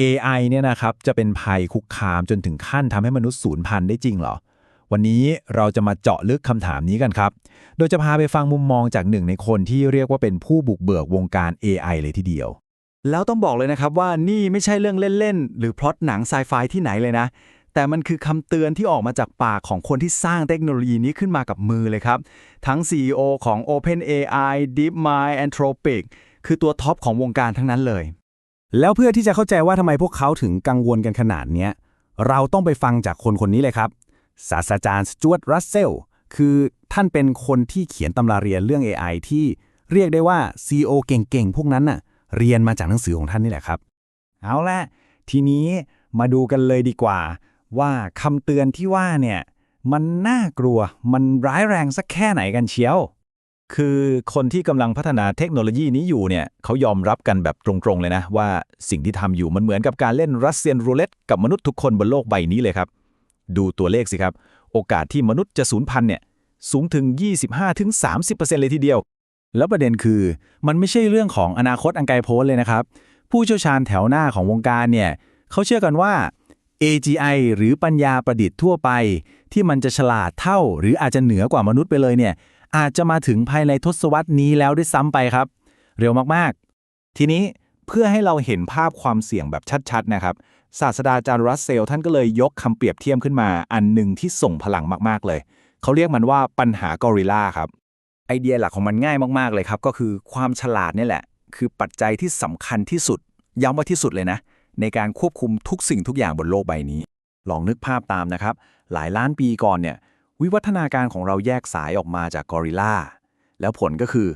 AI เนี่ยนะครับจะเป็นภัยคุกคามจนถึงขั้นทำให้มนุษย์สูญพันธุ์ได้จริงเหรอ วันนี้เราจะมาเจาะลึกคำถามนี้กันครับ โดยจะพาไปฟังมุมมองจากหนึ่งในคนที่เรียกว่าเป็นผู้บุกเบิกวงการ AI เลยทีเดียว แล้วต้องบอกเลยนะครับว่านี่ไม่ใช่เรื่องเล่น ๆ หรือพล็อตหนังไซไฟที่ไหนเลยนะ แต่มันคือคำเตือนที่ออกมาจากปากของคนที่สร้างเทคโนโลยีนี้ขึ้นมากับมือเลยครับ ทั้ง CEO ของ OpenAI DeepMind Anthropic คือตัวท็อปของวงการทั้งนั้นเลย แล้วเพื่อที่จะเข้าใจว่าทำไมพวกเขาถึงกังวลกันขนาดเนี้ย เราต้องไปฟังจากคนคนนี้เลยครับ ศาสตราจารย์สจวตรัสเซล คือท่านเป็นคนที่เขียนตำราเรียนเรื่อง AI ที่เรียกได้ว่า CEO เก่งๆ พวกนั้นน่ะ เรียนมาจากหนังสือของท่านนี่แหละครับ เอาละทีนี้มาดูกันเลยดีกว่า ว่าคำเตือนที่ว่าเนี่ย มันน่ากลัวมันร้ายแรงสักแค่ไหนกันเชียว คือคนที่กำลังพัฒนาเทคโนโลยีนี้อยู่เนี่ยเขายอมรับกันแบบตรงๆเลยนะ ว่าสิ่งที่ทำอยู่มันเหมือนกับการเล่นรัสเซียนรูเล็ตกับมนุษย์ทุกคนบนโลกใบนี้เลยครับ ดูตัวเลขสิครับ โอกาสที่มนุษย์จะสูญพันธุ์เนี่ยสูงถึง 25-30%เลยทีเดียว แล้วประเด็นคือ มันไม่ใช่เรื่องของอนาคตอันไกลโพ้นเลยนะครับ ผู้เชี่ยวชาญแถวหน้าของวงการเนี่ยเขาเชื่อกันว่า AGI หรือปัญญาประดิษฐ์ทั่วไป ที่มันจะฉลาดเท่า หรืออาจจะเหนือกว่ามนุษย์ไปเลยเนี่ย อาจจะมาถึงภายในทศวรรษนี้แล้วด้วยซ้ำไปครับ เร็วมากทีนี้เพื่อให้เราเห็นภาพความเสี่ยงแบบชัดๆนะครับศาสตราจารย์รัสเซลท่านก็เลยยกคำเปรียบเทียบขึ้นมา อันหนึ่งที่ส่งพลังมากๆเลย เขาเรียกมันว่าปัญหากอริลลาครับ ไอเดียหลักของมันง่ายมากๆเลยครับ ก็คือความฉลาดนี่แหละ คือปัจจัยที่สำคัญที่สุด ย้ำว่าที่สุดเลยนะ ในการควบคุมทุกสิ่งทุกอย่างบนโลกใบนี้ ลองนึกภาพตามนะครับ หลายล้านปีก่อนเนี่ย วิวัฒนาการของเราแยกสายออกมาจากกอริลลาแล้วผลก็คือ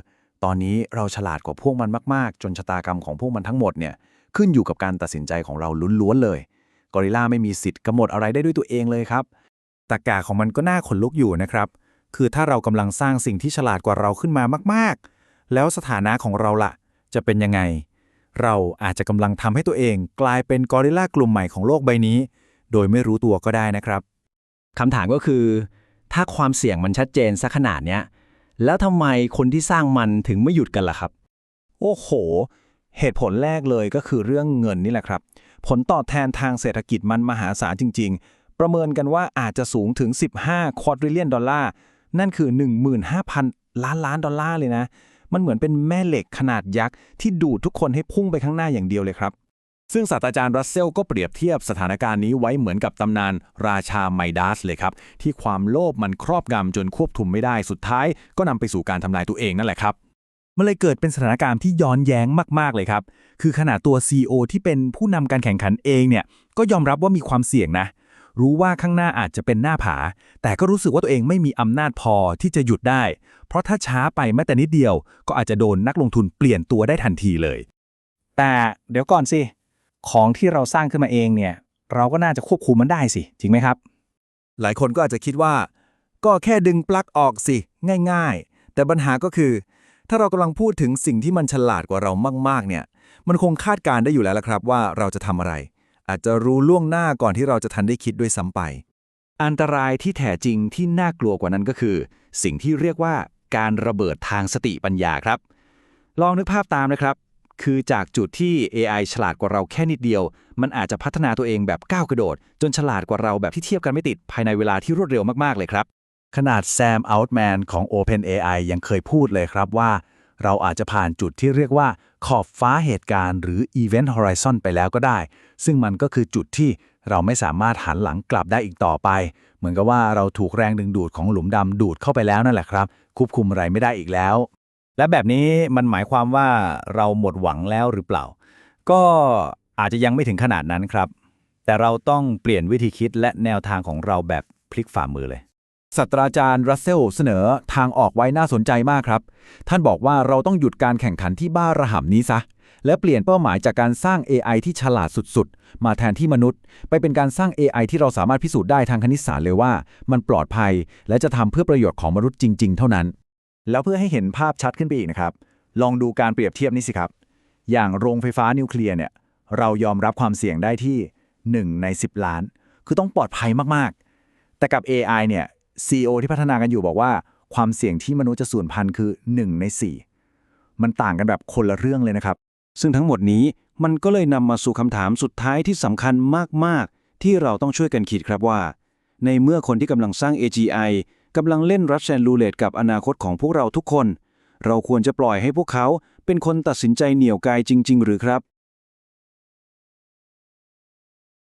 ตอนนี้เราฉลาดกว่าพวกมันมากๆ จนชะตากรรมของพวกมันทั้งหมดเนี่ยขึ้นอยู่กับการตัดสินใจของเราล้วนๆเลยกอริลลาไม่มีสิทธิ์กำหนดอะไรได้ด้วยตัวเองเลยครับตะกาของมันก็น่าขนลุกอยู่นะครับ คือถ้าเรากำลังสร้างสิ่งที่ฉลาดกว่าเราขึ้นมามาก ๆ แล้วสถานะของเราล่ะ จะเป็นยังไง เราอาจจะกำลังทำให้ตัวเอง กลายเป็นกอริลลากลุ่มใหม่ของโลกใบนี้ โดยไม่รู้ตัวก็ได้นะครับคำถามก็คือ ถ้าความเสี่ยงมันชัดเจนสักขนาดเนี้ย แล้วทำไมคนที่สร้างมันถึงไม่หยุดกันล่ะครับ โอ้โห เหตุผลแรกเลยก็คือเรื่องเงินนี่แหละครับ ผลตอบแทนทางเศรษฐกิจมันมหาศาลจริง ๆ ประเมินกันว่าอาจจะสูงถึง 15 ควอตริเลียนดอลลาร์ นั่นคือ 15,000 ล้านล้านดอลลาร์เลยนะ มันเหมือนเป็นแม่เหล็กขนาดยักษ์ที่ดูดทุกคนให้พุ่งไปข้างหน้าอย่างเดียวเลยครับ ซึ่งศาสตราจารย์รัสเซลก็เปรียบเทียบสถานการณ์นี้ไว้เหมือนกับตำนานราชาไมดัสเลยครับ ที่ความโลภมันครอบงำจนควบคุมไม่ได้สุดท้าย ก็นำไปสู่การทำลายตัวเองนั่นแหละครับมันเลยเกิดเป็นสถานการณ์ที่ย้อนแย้งมาก ๆ เลยครับ คือขนาดตัว CEO ที่เป็นผู้นำการแข่งขันเองเนี่ย ก็ยอมรับว่ามีความเสี่ยงนะ รู้ว่าข้างหน้าอาจจะเป็นหน้าผา แต่ก็รู้สึกว่าตัวเองไม่มีอำนาจพอที่จะหยุดได้ เพราะถ้าช้าไปแม้แต่นิดเดียว ก็อาจจะโดนนักลงทุนเปลี่ยนตัวได้ทันทีเลย แต่เดี๋ยวก่อนสิ ของที่เราสร้างขึ้นมาเองเนี่ย เราก็น่าจะควบคุมมันได้สิจริงไหมครับ หลายคนก็อาจจะคิดว่า ก็แค่ดึงปลั๊กออกสิง่าย ๆ แต่ปัญหาก็คือ ถ้าเรากำลังพูดถึงสิ่งที่มันฉลาดกว่าเรามาก ๆ เนี่ย มันคงคาดการได้อยู่แล้วละครับว่าเราจะทำอะไร อาจจะรู้ล่วงหน้าก่อนที่เราจะทันได้คิดด้วยซ้ำไป อันตรายที่แท้จริงที่น่ากลัวกว่านั้นก็คือ สิ่งที่เรียกว่าการระเบิดทางสติปัญญาครับ ลองนึกภาพตามนะครับ คือจากจุดที่ AI ฉลาดกว่าเราแค่นิดเดียว มันอาจจะพัฒนาตัวเองแบบก้าวกระโดด จนฉลาดกว่าเราแบบที่เทียบกันไม่ติดภายในเวลาที่รวดเร็วมาก ๆ เลยครับ ขนาดแซมอัลต์แมนของ OpenAI ยังเคยพูดเลยครับว่า เราอาจจะผ่านจุดที่เรียกว่า ขอบฟ้าเหตุการณ์หรือ Event Horizon ไปแล้วก็ได้ ซึ่งมันก็คือจุดที่เราไม่สามารถหันหลังกลับได้อีกต่อไป เหมือนกับว่าเราถูกแรงดึงดูดของหลุมดำดูดเข้าไปแล้วนั่นแหละครับควบคุมอะไรไม่ได้อีกแล้ว และแบบนี้มันหมายความว่าเราหมดหวังแล้วหรือเปล่า ก็อาจจะยังไม่ถึงขนาดนั้นครับ แต่เราต้องเปลี่ยนวิธีคิดและแนวทางของเราแบบพลิกฝ่ามือเลยศาสตราจารย์รัสเซลเสนอทางออกไว้น่าสนใจมากครับ ท่านบอกว่าเราต้องหยุดการแข่งขันที่บ้าระห่ำนี้ซะ และเปลี่ยนเป้าหมายจากการสร้าง AI ที่ฉลาดสุดๆ มาแทนที่มนุษย์ ไปเป็นการสร้าง AI ที่เราสามารถพิสูจน์ได้ทางคณิตศาสตร์เลยว่า มันปลอดภัย และจะทำเพื่อประโยชน์ของมนุษย์จริง ๆ เท่านั้น แล้วเพื่อให้เห็นภาพชัดขึ้นไปอีกนะครับ ลองดูการเปรียบเทียบนี้สิครับ อย่างโรงไฟฟ้านิวเคลียร์เนี่ย เรายอมรับความเสี่ยงได้ที่ 1 ใน 10 ล้าน คือต้องปลอดภัยมากๆ แต่กับ AI เนี่ย CEO ที่พัฒนากันอยู่บอกว่า ความเสี่ยงที่มนุษย์จะสูญพันธุ์คือ 1 ใน 4 มันต่างกันแบบคนละเรื่องเลยนะครับ ซึ่งทั้งหมดนี้มันก็เลยนำมาสู่คำถามสุดท้ายที่สำคัญมากๆ ที่เราต้องช่วยกันคิดครับว่า ในเมื่อคนที่กำลังสร้าง AGI กำลังเล่นรัชแชนรูเลตกับอนาคตของพวกเราทุกคน เราควรจะปล่อยให้พวกเขาเป็นคนตัดสินใจเหนี่ยวไกลจริง ๆ หรือครับ